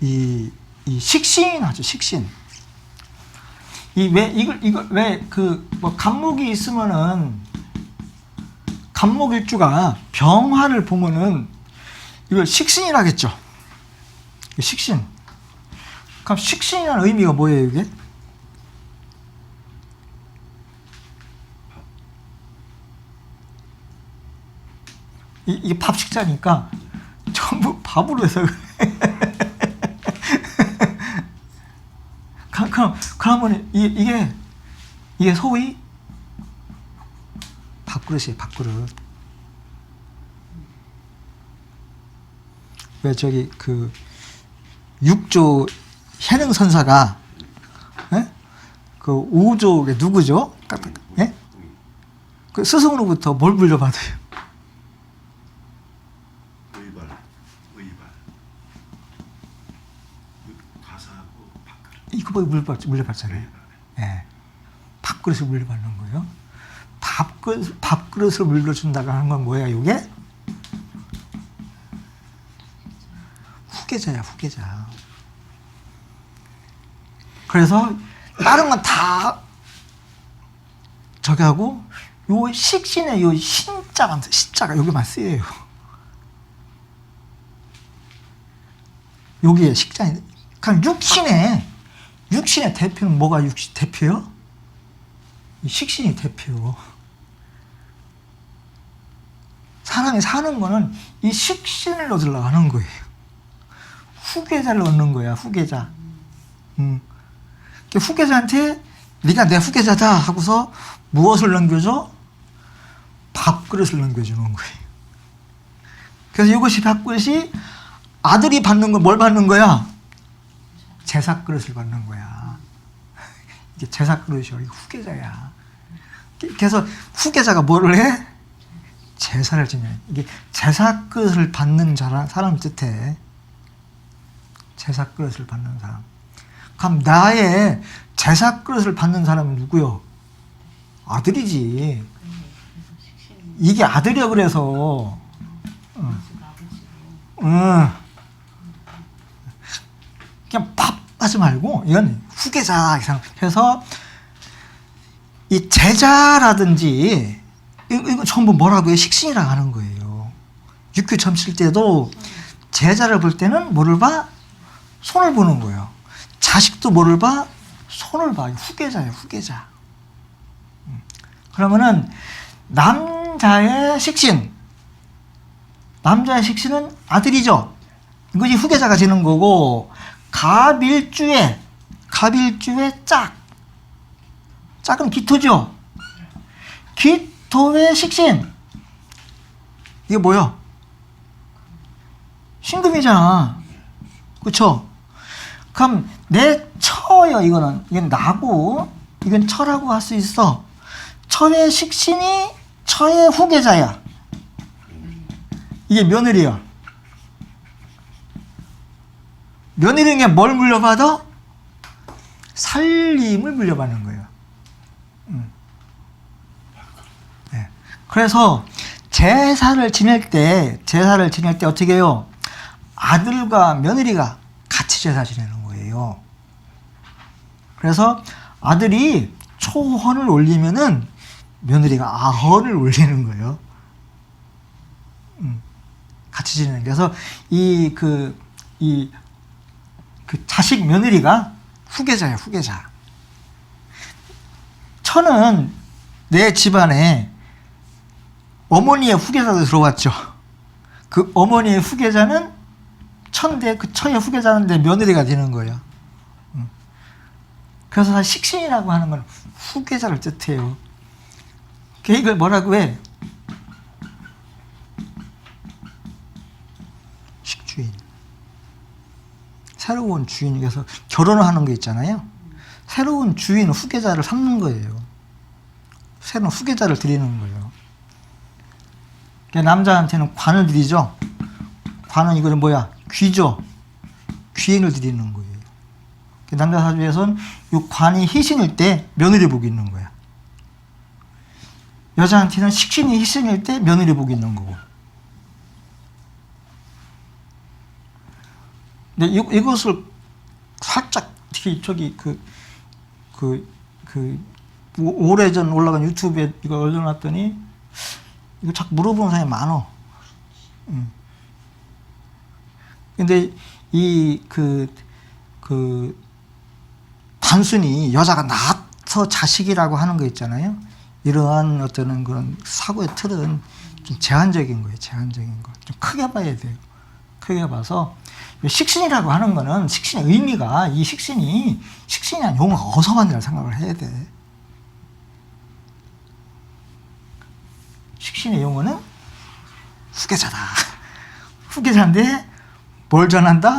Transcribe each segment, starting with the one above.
이, 이 식신 하죠, 식신. 이 왜 이걸 이걸 왜 그 뭐 간목이 있으면은 간목일주가 병화를 보면은 이걸 식신이라겠죠. 식신. 그럼 식신이라는 의미가 뭐예요, 이게? 이, 이게 밥 식자니까 전부 밥으로 해서 그럼 그러면 이, 이게 이게 소위 밥그릇이에요 밥그릇 왜 저기 그 육조 해능 선사가 예? 그 우조의 누구죠? 예? 그 스승으로부터 뭘 물려받아요? 의발, 의발. 가사하고 이거 뭐 물려받, 물려받잖아요. 예. 밥그릇을 물려받는 거예요. 밥그릇, 밥그릇을 물려준다고 하는 건 뭐야, 이게? 후계자야, 후계자. 그래서 다른 건 다 저기 하고 요 식신의 요 신자가 신자가 여기만 쓰여요. 여기에 식장이 그럼 육신의 육신의 대표는 뭐가 육신 대표요? 이 식신이 대표. 사람이 사는 거는 이 식신을 얻으려고 하는 거예요. 후계자를 얻는 거야, 후계자. 음. 그 후계자한테 네가 내 후계자다 하고서 무엇을 넘겨줘? 밥그릇을 넘겨주는 거예요. 그래서 이것이 밥그릇이 아들이 받는 건 뭘 받는 거야? 제사 그릇을 받는 거야. 이게 제사 그릇이야. 이게 후계자야. 그래서 후계자가 뭐를 해? 제사를 지내. 이게 제사 그릇을 받는 자라 사람 뜻해. 제사 그릇을 받는 사람. 그럼 나의 제사 그릇을 받는 사람은 누구요? 아들이지. 이게 아들이야 그래서. 응. 응. 그냥 밥 하지 말고 이건 후계자 해서 이 제자라든지 이거, 전부 뭐라고 해 식신이라 하는 거예요. 육교 점칠 때도 제자를 볼 때는 뭐를 봐? 손을 보는 거예요. 자식도 뭐를 봐? 손을 봐. 후계자예요, 후계자. 음. 그러면은 남자의 식신, 남자의 식신은 아들이죠. 이것이 후계자가 되는 거고 갑일주에 갑일주에 짝 짝은 기토죠. 기토의 식신 이게 뭐야? 신금이잖아. 그쵸? 그럼 내 처요 이거는 이건 나고 이건 처라고 할 수 있어. 처의 식신이 처의 후계자야. 이게 며느리야. 며느리는 그냥 뭘 물려받아? 살림을 물려받는 거예요. 음. 네. 그래서 제사를 지낼 때, 제사를 지낼 때 어떻게 해요? 아들과 며느리가 같이 제사 지내는 거예요. 그래서 아들이 초헌을 올리면은 며느리가 아헌을 올리는 거예요. 음. 같이 지내는. 그래서 이 그, 이 그 자식 며느리가 후계자야, 후계자. 처는 내 집안에 어머니의 후계자도 들어왔죠. 그 어머니의 후계자는 천대 그 처의 후계자는 내 며느리가 되는 거예요. 음. 그래서 식신이라고 하는 건 후계자를 뜻해요. 그 이걸 뭐라고 해? 새로운 주인이 그래서 결혼을 하는 게 있잖아요. 새로운 주인 후계자를 삼는 거예요. 새로운 후계자를 드리는 거예요. 그러니까 남자한테는 관을 드리죠. 관은 이거는 뭐야? 귀죠. 귀인을 드리는 거예요. 그러니까 남자 사주에서는 이 관이 희신일 때 며느리 복이 있는 거야. 여자한테는 식신이 희신일 때 며느리 복이 있는 거고. 근데 이, 이것을 살짝 저기 그 그 그 오래전 올라간 유튜브에 이거 올려놨더니 이거 자꾸 물어보는 사람이 많어. 음. 근데 이그그 단순히 여자가 낳아서 자식이라고 하는 거 있잖아요. 이러한 어떤 그런 사고의 틀은 좀 제한적인 거예요. 제한적인 거. 좀 크게 봐야 돼요. 크게 봐서 식신이라고 하는 거는 식신의 의미가 이 식신이 식신이 아닌 용어가 어디서 왔냐를 생각을 해야 돼. 식신의 용어는 후계자다. 후계자인데 뭘 전한다?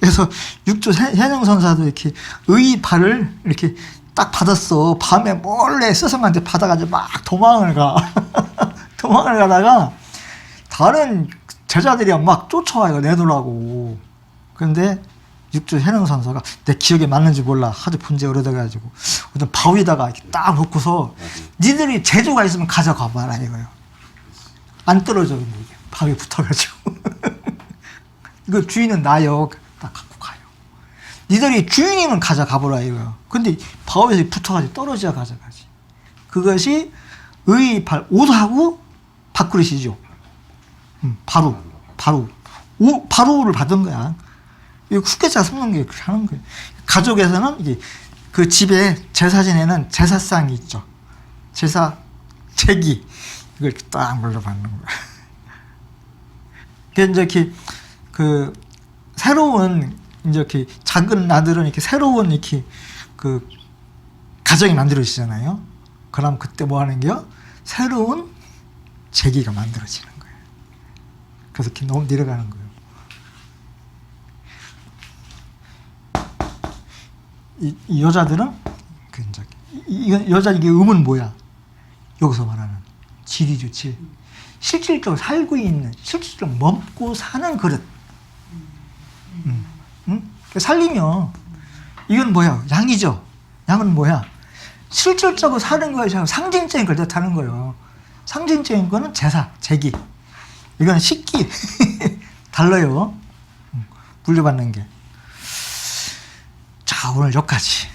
그래서 육조 현영선사도 이렇게 의발을 이렇게 딱 받았어. 밤에 몰래 스승한테 받아가지고 막 도망을 가. 도망을 가다가 다른 제자들이 막 쫓아와요. 내놓으라고. 근데 육조 현영선사가 내 기억에 맞는지 몰라. 하도 본지 오래돼가지고 어떤 바위에다가 이렇게 딱 놓고서 니들이 재주가 있으면 가져가 봐라 이거요. 안 떨어져 이게 바위에 붙어가지고 이거 주인은 나요. 딱 갖고 가요. 니들이 주인이면 가져가 보라 이거요. 근데 바위에서 붙어가지고 떨어져야 가져가지. 그것이 의발 옷하고 밥그릇이죠. 음, 바로 바로 오, 바로를 받은 거야. 이 후계자 숨는 게 그렇게 하는 거예요. 가족에서는 이게 그 집에 제사 지내는 제사상이 있죠. 제사 제기 이걸 딱 물려받는 거야. 그 이제 이렇게 그 새로운 이제 이렇게 작은 아들은 이렇게 새로운 이렇게 그 가정이 만들어지잖아요. 그럼 그때 뭐 하는 게요? 새로운 제기가 만들어지는 거예요. 그래서 너무 내려가는 거예요. 이, 이 여자들은 그 이제 이, 이 여자 이게 음은 뭐야? 여기서 말하는 질이죠, 질. 실질적으로 살고 있는, 실질적으로 먹고 사는 그릇. 음, 음? 살리면 이건 뭐야? 양이죠. 양은 뭐야? 실질적으로 사는 거예요. 상징적인 걸 뜻하는 거예요. 상징적인 거는 제사, 제기. 이건 식기. 달라요. 음, 물려받는 게. 자, 오늘 여기까지.